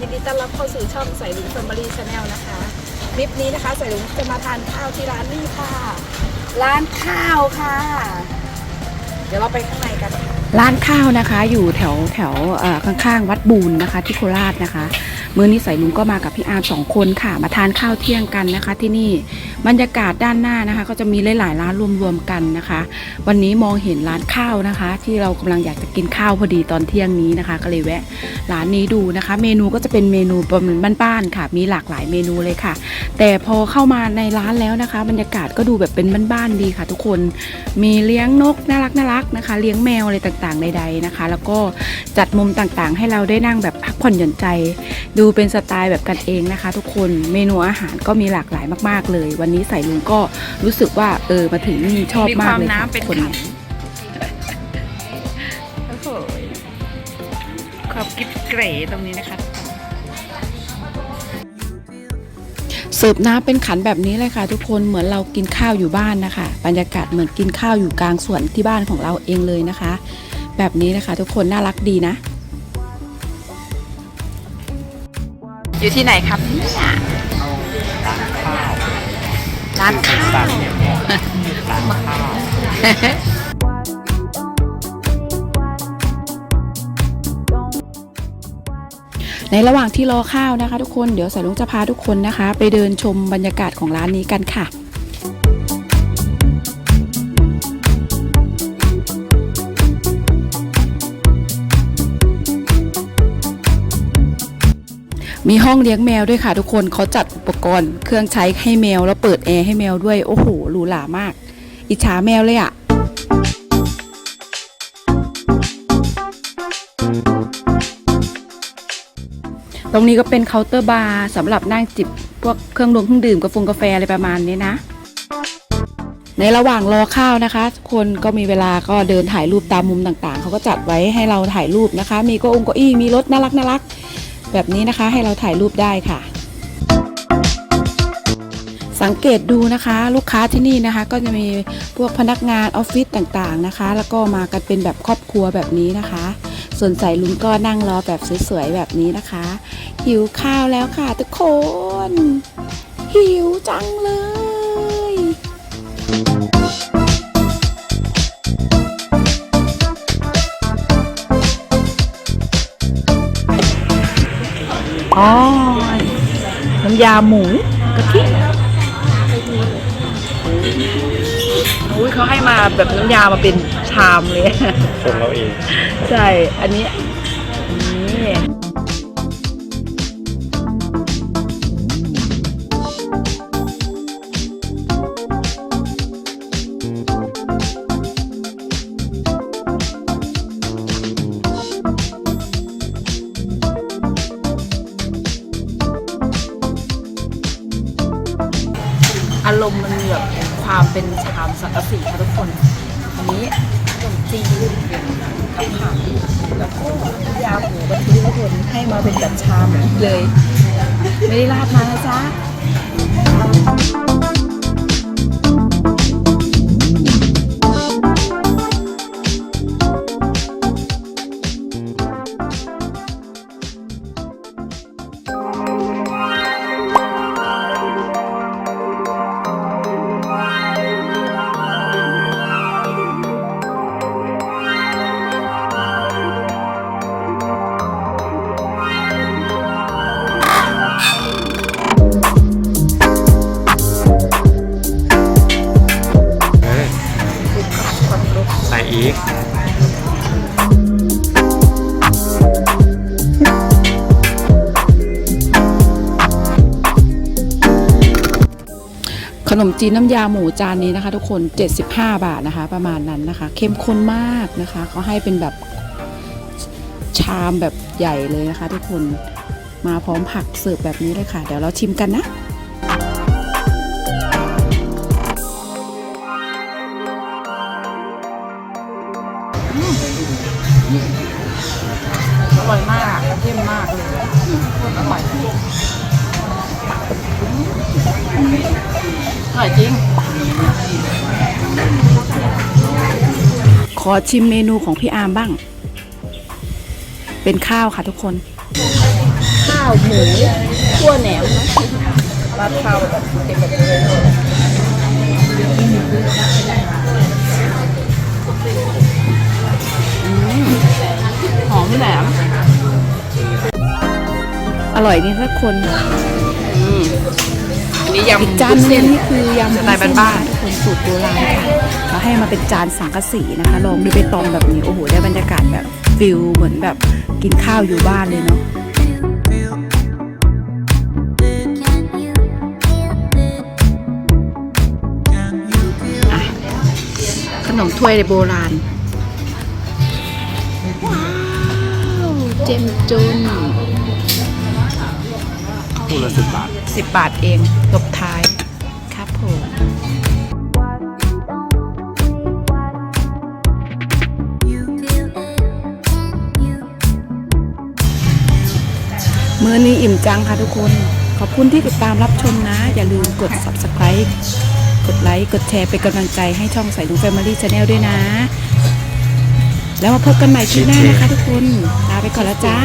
ยินดีต้อนรับเข้าสู่ช่องใส่ลุงแฟมิลี่ชาแนลนะคะคลิปนี้นะคะใส่ลุงจะมาทานข้าวที่ร้านนี่ค่ะ ร้านข้าวค่ะ เดี๋ยวเราไปข้างในกันค่ะร้านข้าวนะคะ อยู่แถวแถวเอ่อข้างๆ วัดบูนนะคะ ที่โคราชนะคะ มื้อนี้ใส่ลุงก็มากับพี่อาร์มสองคนค่ะ มาทานข้าวเที่ยงกันนะคะ ที่นี่ บรรยากาศด้านหน้านะคะ ก็จะมีหลายๆร้านรวมๆกันนะคะ วันนี้มองเห็นร้านข้าวนะคะ ที่เรากำลังอยากจะกินข้าวพอดีตอนเที่ยงนี้นะคะ ก็เลยแวะร้านนี้ดูนะคะ เมนูก็จะเป็นเมนูประมาณบ้านๆค่ะ มีหลากหลายเมนูเลยค่ะ แต่พอเข้ามาในร้านแล้วนะคะ บรรยากาศก็ดูแบบเป็นบ้านๆดีค่ะ ทุกคนมีเลี้ยงนกน่ารักน่ารักนะคะ เลี้ยงแมวอะไรต่างๆใดๆนะคะ แล้วก็จัดมุมต่างๆ ให้เราได้นั่งแบบพักผ่อนหย่อนใจ ดูเป็นสไตล์แบบกันเองนะคะ ทุกคนเมนูอาหารก็มีหลากหลายมากๆเลยวันนี้ใส่ลุงก็รู้สึกว่าเออมาถึงนี่ชอบมากเลยค่ะทุกคนโอ้โหขอบกิ๊บเกรตรงนี้นะคะเสิร์ฟน้ำเป็นขันแบบนี้เลยค่ะ ทุกคนเหมือนเรากินข้าวอยู่บ้านนะคะ บรรยากาศเหมือนกินข้าวอยู่กลางสวนที่บ้านของเราเองเลยนะคะ แบบนี้นะคะ ทุกคนน่ารักดีนะ อยู่ที่ไหนครับเนี่ย ร้านข้าวร้านข้าวในระหว่างที่รอข้าวนะคะ ทุกคนเดี๋ยวสายลุงจะพาทุกคนนะคะ ไปเดินชมบรรยากาศของร้านนี้กันค่ะ มีห้องเลี้ยงแมวด้วยค่ะทุกคนเขาจัดอุปกรณ์เครื่องใช้ให้แมวแล้วเปิดแอร์ให้แมวด้วยโอ้โหหรูหรามาก อิจฉาแมวเลยอะ่ะตรงนี้ก็เป็นเคาน์เตอร์บาร์สำหรับนั่งจิบพวกเครื่องดมเครื่องดื่มกาแฟกาแฟอะไรประมาณนี้นะ ในระหว่างรอข้าวนะคะ คนก็มีเวลาก็เดินถ่ายรูปตามมุมต่างๆ เขาก็จัดไว้ให้เราถ่ายรูปนะคะ มีก็องก็อี้มีรถน่ารักน่ารัก แบบนี้นะคะให้เราถ่ายรูปได้ค่ะ สังเกตดูนะคะ ลูกค้าที่นี่นะคะ ก็จะมีพวกพนักงานออฟฟิศต่างๆนะคะ แล้วก็มากันเป็นแบบครอบครัวแบบนี้นะคะ ส่วนใส่ลุงก็นั่งรอแบบสวยๆแบบนี้นะคะ หิวข้าวแล้วค่ะทุกคน หิวจังเลย อ๋อ น้ำยาหมูกะทิอุ้ยเขาให้มาแบบน้ำยามาเป็นชามเลยชมเราเอง ใช่ อันนี้นี่ามเป็นชามสังกะสีค่ะทุกคน อันนี้ขนมจีนกับผักแล้วก็ยาหมูกะทิทุกคนให้มาเป็นแบบชามเลย ไม่ได้ราดมานะจ๊ะ นมจีนน้ำยาหมูจานนี้นะคะ ทุกคน 75 บาทนะคะ ประมาณนั้นนะคะ เข้มข้นมากนะคะเขาให้เป็นแบบชามแบบใหญ่เลยนะคะ ทุกคนมาพร้อมผักเสิร์ฟแบบนี้เลยค่ะ เดี๋ยวเราชิมกันนะอร่อยมากเข้มมากเลยอร่อย ร่อยจริง ขอชิมเมนูของพี่อาร์มบ้าง เป็นข้าวค่ะทุกคนอาวหมูขั่วแหนมนะราดข้าวแบบเต็มแบบนี้เลยหอมแหนมอร่อยนี่ทุกคน อันนี้อีกยำจานนึเส้งนนี่คือยำสไตล์บ้านๆทุกคนสูตรโบราณค่ะเขาให้มาเป็นจานสังกะสีนะคะลองดูไปตองแบบนี้โอ้โหได้บรรยากาศแบบฟิลเหมือนแบบกินข้าวอยู่บ้านเลยเนาะอะขนมถ้วยโบราณ ว้าว เจมจุนคู่ละสิบบาท สิบบาทเองตบท้ายครับผมมื้อนี้อิ่มจังค่ะทุกคน ขอบคุณที่ติดตามรับชมนะ อย่าลืมกด subscribe กดไลค์ กดแชร์เป็นกำลังใจให้ช่องใส่ลุง Family Channel ด้วยนะ แล้วมาพบกันใหม่คลิปหน้านะคะทุกคน ลาไปก่อนแล้วจ้า